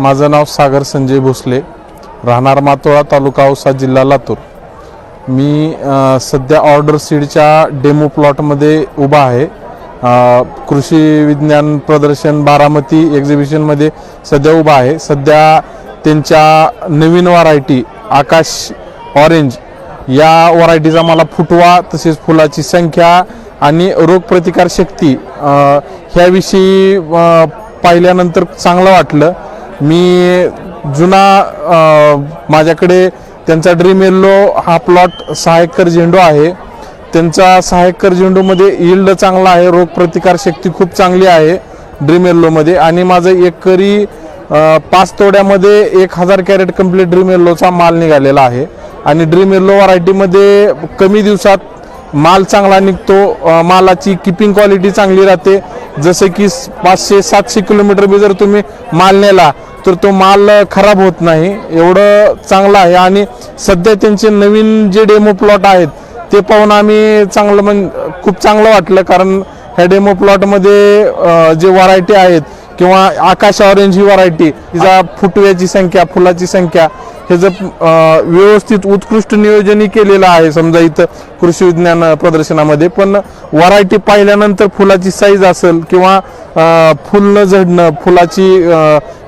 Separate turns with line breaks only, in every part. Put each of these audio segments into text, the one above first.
माझं नाव सागर संजय भोसले. राहणार मातोळा तालुका औसा जिल्हा लातूर. मी सध्या ऑर्डर सीडच्या डेमो प्लॉटमध्ये उभा आहे. कृषी विज्ञान प्रदर्शन बारामती एक्झिबिशनमध्ये सध्या उभा आहे. सध्या त्यांच्या नवीन व्हरायटी आकाश ऑरेंज या व्हरायटीचा मला फुटवा तसेच फुलाची संख्या आणि रोगप्रतिकार शक्ती ह्याविषयी पाहिल्यानंतर चांगलं वाटलं. मी जुना माझ्याकडे त्यांचा ड्रीम येल्लो हा प्लॉट सहा एकर झेंडू आहे. त्यांचा सहा एकर झेंडूमध्ये इल्ड चांगला आहे रोगप्रतिकार शक्ती खूप चांगली आहे ड्रीम येल्लोमध्ये आणि माझं एकरी पाच तोड्यामध्ये एक हजार कॅरेट कंप्लीट ड्रीम येल्लोचा माल निघालेला आहे. आणि ड्रीम येल्लो व्हरायटीमध्ये कमी दिवसात माल चांगला निघतो मालाची किपिंग क्वालिटी चांगली राहते. जसे की पाचशे सातशे किलोमीटर बी जर तुम्ही माल नेला तर तो माल खराब होत नाही. एवढं चांगलं आहे. आणि सध्या त्यांचे नवीन जे डेमो प्लॉट आहेत ते पाहून आम्ही चांगलं म्हण खूप चांगलं वाटलं. कारण ह्या डेमो प्लॉटमध्ये जे व्हरायटी आहेत किंवा आकाश ऑरेंज ही व्हरायटी तिचा फुटव्याची संख्या फुलाची संख्या हे जर व्यवस्थित उत्कृष्ट नियोजनही केलेलं आहे समजा इथं कृषी विज्ञान प्रदर्शनामध्ये पण व्हरायटी पाहिल्यानंतर फुलाची साईज असेल किंवा फुल न झडणं फुलाची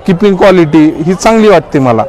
किपिंग क्वालिटी ही चांगली वाटते मला.